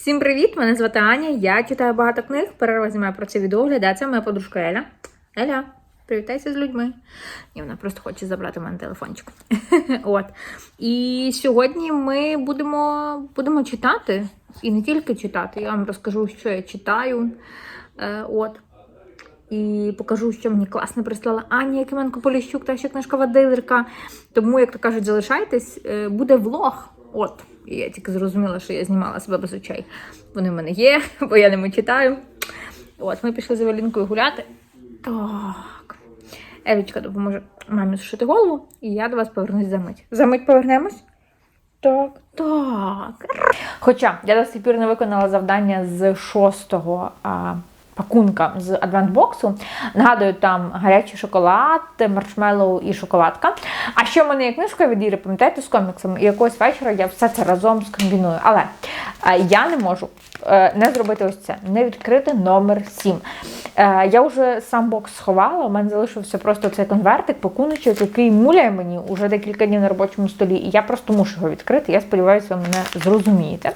Всім привіт! Мене звати Аня. Я читаю багато книг. Перерва знімаю про це відеогляд, це моя подружка Еля. Еля, привітайся з людьми. Ні, вона просто хоче забрати в мене телефончик. От. І сьогодні ми будемо, будемо читати. І не тільки читати. Я вам розкажу, що я читаю. Е, от. І покажу, що мені класно прислала Аня Якименко Поліщук, та ще книжкова дилерка. Тому, як то кажуть, залишайтесь, е, буде влог. От. І я тільки зрозуміла, що я знімала себе без очей. Вони в мене є, бо я ними читаю. От, ми пішли з Евелінкою гуляти. Так. Елічка допоможе мамі сушити голову, і я до вас повернусь за мить. За мить повернемось? Так, так. Хоча я до сих пір не виконала завдання з шостого а, пакунка з адвентбоксу. Нагадую, там гарячий шоколад, маршмеллоу і шоколадка. А ще в мене є книжка від Іри, пам'ятаєте, з коміксами, і якогось вечора я все це разом скомбіную. Але е, я не можу е, не зробити ось це, не відкрити номер 7. Е, я вже сам бокс сховала, у мене залишився просто цей конвертик, пакуночок, який муляє мені уже декілька днів на робочому столі, і я просто мушу його відкрити. Я сподіваюся, ви мене зрозумієте.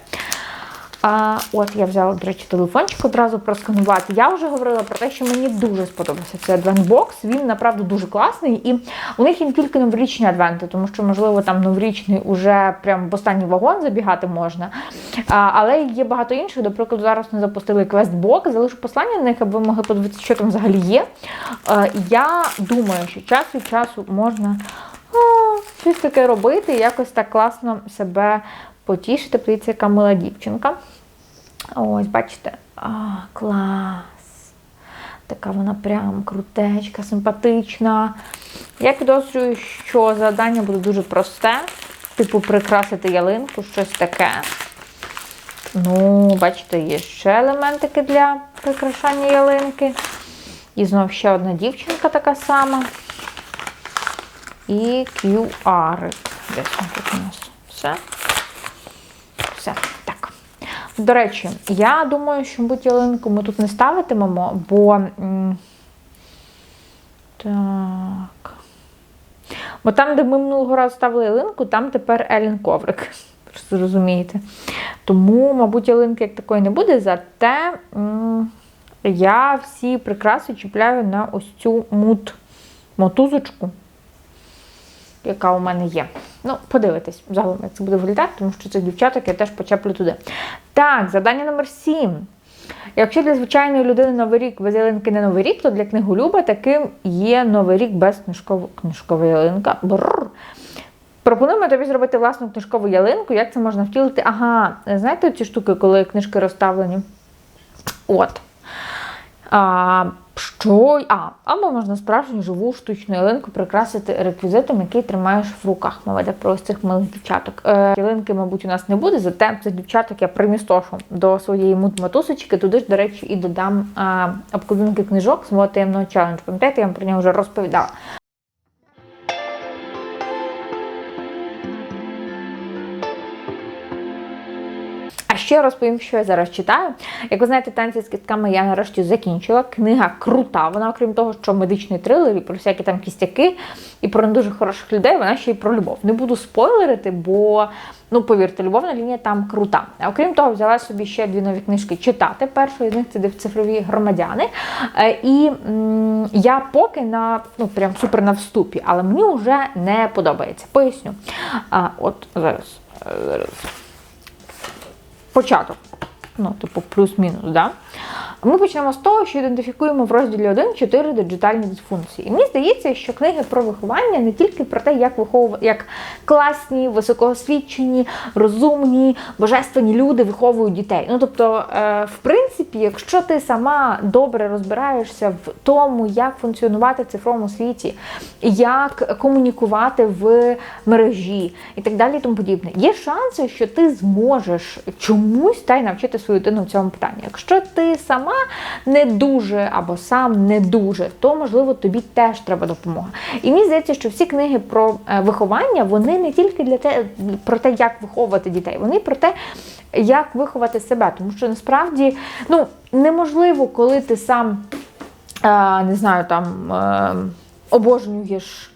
А, От я взяла, до речі, телефончик одразу просканувати. Я вже говорила про те, що мені дуже сподобався цей адвентбокс. Він направду дуже класний. І у них не тільки новорічні адвенти, тому що, можливо, там новорічний уже прям в останній вагон забігати можна. А, але є багато інших. До прикладу, зараз не запустили квестбок. Залишу послання на них, аби ви могли подивитися, що там взагалі є. А, я думаю, що час від часу можна а, щось таке робити якось так класно себе потішити. Подивіться, яка мила дівчинка. Ось, бачите, а, клас. Така вона прям крутечка, симпатична. Я підозрюю, що завдання буде дуже просте. Типу, прикрасити ялинку, щось таке. Ну, бачите, є ще елементики для прикрашання ялинки. І знов ще одна дівчинка така сама. І QR. Десь тут у нас. Все. Все. До речі, я думаю, що будь ялинку ми тут не ставитимемо, бо. Так. Бо там, де ми минулого разу ставили ялинку, там тепер Елін коврик. Просто розумієте. Тому, мабуть, ялинки як такої не буде, зате я всі прикраси чіпляю на ось цю мут мотузочку, яка у мене є. Ну, подивитись, загалом, як це буде виглядати, тому що цих дівчаток я теж почеплю туди. Так, завдання номер 7. Якщо для звичайної людини Новий рік без ялинки не Новий рік, то для книголюба таким є Новий рік без книжково... книжкова ялинка. Бррр. Пропонуємо тобі зробити власну книжкову ялинку. Як це можна втілити? Ага, знаєте ці штуки, коли книжки розставлені? От. А, що? А, або можна справжню живу штучну ялинку прикрасити реквізитом, який тримаєш в руках. Мова йде про ось цих милих дівчаток. Е, ялинки, мабуть, у нас не буде, зате цих дівчаток я примістошу до своєї мут-матусочки. Туди ж, до речі, і додам обкладинки книжок з мого таємного челенджу. Пам'ятаєте, я вам про нього вже розповідала. Ще розповім, що я зараз читаю. Як ви знаєте, танці з кістками я нарешті закінчила. Книга крута. Вона, окрім того, що медичний трилер і про всякі там кістяки, і про не дуже хороших людей, вона ще й про любов. Не буду спойлерити, бо, ну повірте, любовна лінія там крута. А окрім того, взяла собі ще дві нові книжки читати. Першою з них це цифрові громадяни. Е, І м, я поки на ну прям супер на вступі, але мені вже не подобається. Поясню. А, От зараз. зараз початок. Ну, типу, плюс-мінус, да? Ми почнемо з того, що ідентифікуємо в розділі 1 чотири диджитальні дисфункції. І мені здається, що книги про виховання не тільки про те, як виховувати, як класні, високоосвічені, розумні, божественні люди виховують дітей. Ну тобто, е, в принципі, якщо ти сама добре розбираєшся в тому, як функціонувати в цифровому світі, як комунікувати в мережі і так далі, і тому подібне, є шанси, що ти зможеш чомусь та й навчити свою дитину в цьому питанні. Якщо ти сама не дуже або сам не дуже, то можливо тобі теж треба допомога. І мені здається, що всі книги про е, виховання вони не тільки для те, про те, як виховувати дітей, вони про те, як виховати себе. Тому що насправді ну, неможливо, коли ти сам е, не знаю, там е, обожнюєш.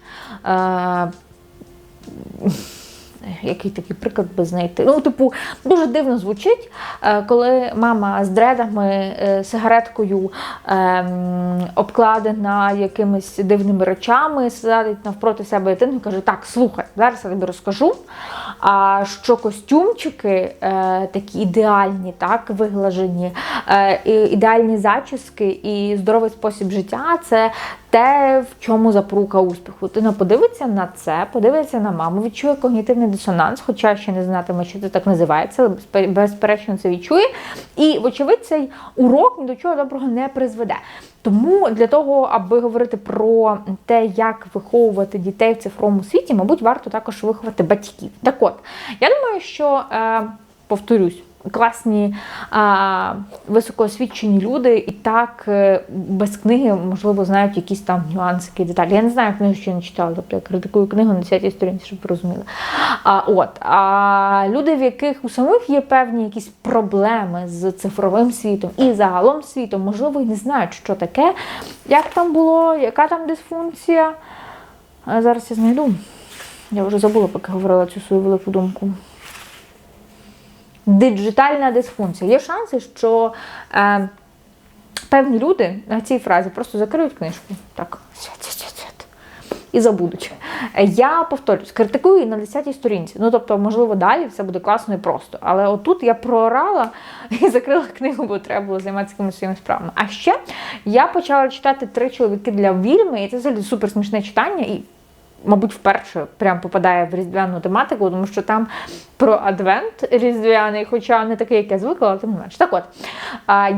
Який такий приклад би знайти. Ну, типу, дуже дивно звучить, е, коли мама з дредами, е, сигареткою ем, обкладена якимись дивними речами, садить навпроти себе дитину і каже: Так, слухай, зараз я тобі розкажу. А що костюмчики е, такі ідеальні, так, виглажені, ідеальні зачіски і здоровий спосіб життя це те, в чому запорука успіху. Дитина подивиться на це, подивиться на маму, відчує когнітивний дисонанс, хоча ще не знатиме, що це так називається, але безпе- безперечно це відчує. І, вочевидь, цей урок ні до чого доброго не призведе. Тому для того, аби говорити про те, як виховувати дітей в цифровому світі, мабуть, варто також виховати батьків. Так от, я думаю, що е, повторюсь. Класні а, високоосвічені люди і так е, без книги, можливо, знають якісь там нюансики, деталі. Я не знаю, книгу ще не читала, тобто я критикую книгу на 10 сторінці, щоб ви розуміли. А, от, а люди, в яких у самих є певні якісь проблеми з цифровим світом і загалом світом, можливо, і не знають, що таке, як там було, яка там дисфункція. А зараз я знайду. Я вже забула, поки говорила цю свою велику думку. Диджитальна дисфункція. Є шанси, що е, певні люди на цій фразі просто закриють книжку. Так, і забудуть. Я повторюсь, критикую на 10-й сторінці. Ну, тобто, можливо, далі все буде класно і просто. Але отут я проорала і закрила книгу, бо треба було займатися якимись своїми справами. А ще я почала читати три чоловіки для вільми, і це взагалі супер смішне читання. І мабуть, вперше прям попадає в різдвяну тематику, тому що там про адвент різдвяний, хоча не такий, як я звикла, але тим не менш. Так от,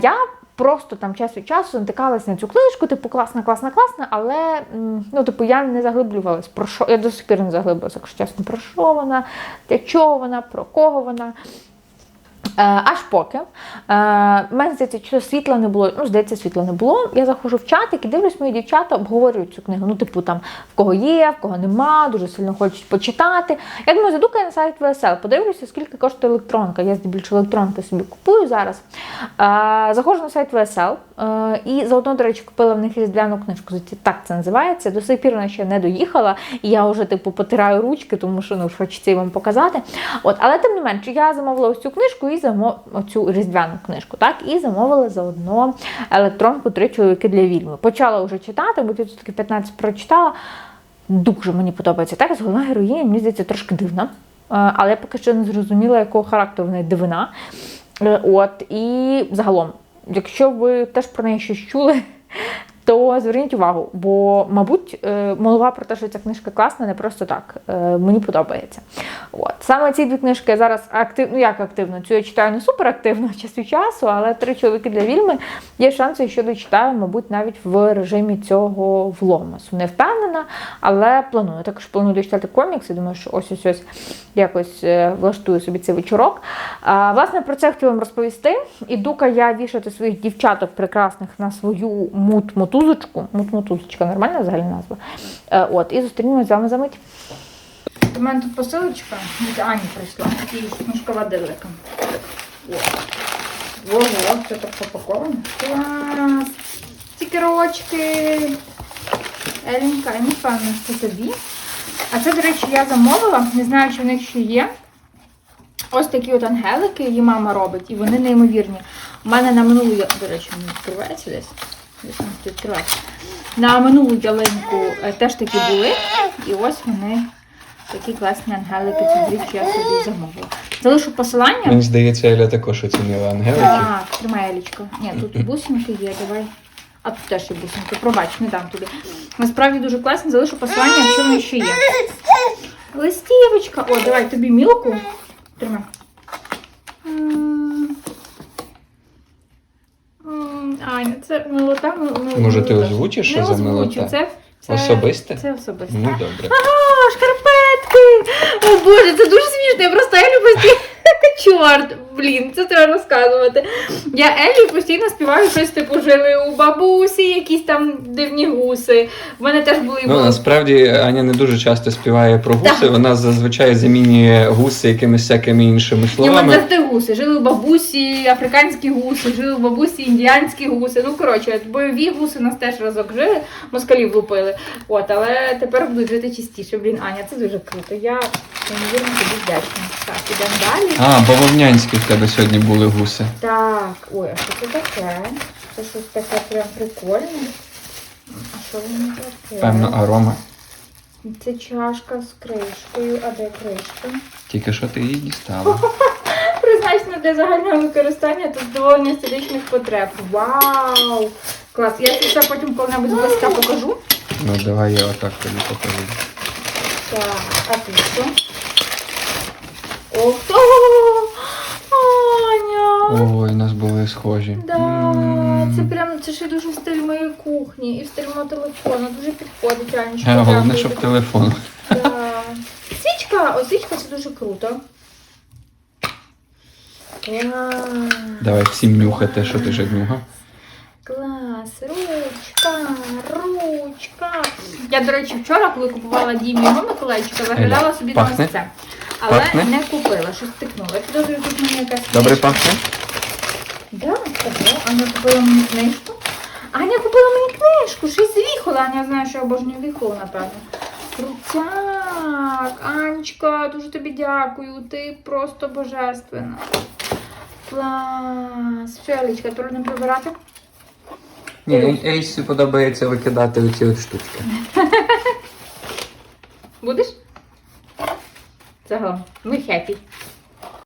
я просто там час від часу натикалась на цю книжку, типу, класна, класна, класна, але ну, типу, я не заглиблювалась. Про що я до сих пір не заглиблювалася, якщо чесно, про що вона, для чого вона, про кого вона. Е, Аж поки е, мене здається, що світла не було. Ну, здається, світла не було. Я заходжу в чатик і дивлюсь, мої дівчата обговорюють цю книгу. Ну, типу, там в кого є, в кого нема, дуже сильно хочуть почитати. Я думаю, задукаю на сайт VSL, подивлюся, скільки коштує електронка. Я здебільшого електронки собі купую зараз. Е, Заходжу на сайт е, і заодно, до речі, купила в них різдвяну книжку. Так це називається. До сих пір вона ще не доїхала, і я вже типу потираю ручки, тому що ну хочеться вам показати. От, але тим не менше, я замовила ось цю книжку і замов... оцю різдвяну книжку, так, і замовила заодно електронку три чоловіки для вільми. Почала вже читати, бо тут таки 15 прочитала. Дуже мені подобається текст. Головна героїня, мені здається, трошки дивна. Е, Але я поки що не зрозуміла, якого характеру в неї дивина. Е, От, і загалом, якщо ви теж про неї щось чули, то зверніть увагу, бо, мабуть, е, мова про те, що ця книжка класна, не просто так. Е, Мені подобається. От. Саме ці дві книжки зараз активно, ну як активно, цю я читаю не супер активно час від часу, але три чоловіки для вільми є шанси, що дочитаю, мабуть, навіть в режимі цього вломасу. Не впевнена, але планую. Також планую дочитати комікси. Думаю, що ось ось ось якось е, влаштую собі цей вечорок. А, власне, про це хотіла вам розповісти. Іду-ка я вішати своїх дівчаток прекрасних на свою мут-мотузочку. Мут-мотузочка, нормальна взагалі назва. Е, от, і зустрінемось з вами за мить. У мене тут посилочка від Ані прийшла. І книжкова дилика. Ого, це так запаковано. Клас! Стікерочки. Еленька, не впевнена, що це тобі. А це, до речі, я замовила. Не знаю, чи в них ще є. Ось такі от ангелики її мама робить, і вони неймовірні. У мене на минулу, до речі, вони відкриваються десь. На минулу ялинку е, теж такі були. І ось вони такі класні ангелики. Двічі я собі замовила. Залишу посилання. Мені здається, Еля також оцінила ангеликів. Так, тримай Елічко. Ні, тут бусинки є, давай. А тут теж є бусинки. Пробач, не дам тобі. Насправді дуже класно, залишу посилання, якщо вони ще є. Листівочка. О, давай тобі мілку. Тримай. М. М, Аня, це милота. милота. Може, ти озвучиш, що Не за озвучу, милота? Це, це, Особисте? Це особисте. Ну добре. А, шкарпетки! О Боже, це дуже смішно. Я просто я постійно. Чорт, блін, це треба розказувати. Я Елі постійно співаю щось типу жили у бабусі, якісь там дивні гуси. В мене теж були Ну насправді Аня не дуже часто співає про гуси. Так. Вона зазвичай замінює гуси якимись всякими іншими Ні, в мене завжди гуси. Жили у бабусі африканські гуси, жили у бабусі індіанські гуси. Ну, коротше, бойові гуси нас теж разок жили, москалів лупили. От, але тепер будуть жити частіше. Блін, Аня, це дуже круто. Я неймовірно тобі вдячна. Так, ідемо далі. А, бавовнянські в тебе сьогодні були гуси. Так, ой, а що це таке? Це щось таке прям прикольне. А що воно таке? Певно, арома. Це чашка з кришкою, а де кришка? Тільки що ти її дістала. Призначено для загального використання та задоволення столічних потреб. Вау! Клас. Я це потім коли-небудь зблизька покажу. Ну давай я отак тобі покажу. Так, а тут що? Ох, нас були схожі. Да, це прям це ще дуже в стиль моєї кухні і в стиль мого телефону. Дуже підходить, Анечка. Е, Головне, щоб телефон. Да. Свічка, о, свічка це дуже круто. Клас. Давай всім нюхати, що ти жаднюга. Клас, ручка, ручка. Я, до речі, вчора, коли купувала Дімі його Миколайчика, заглядала Еля, собі пахне? на ось це. Але Пахне? не купила, щось стикнула. Я підозрюю, тут мені якась Добре пахне? Да, ого, Аня купила мені книжку. Аня купила мені книжку, щось з віхола. Аня знає, що я обожнюю віхолу, напевно. Крутяк, Анечка, дуже тобі дякую. Ти просто божественна. Клас. Все, Алічка, будемо прибирати. Ні, Ельсі подобається викидати оці от штучки. Будеш? Загалом. Ми хеппі.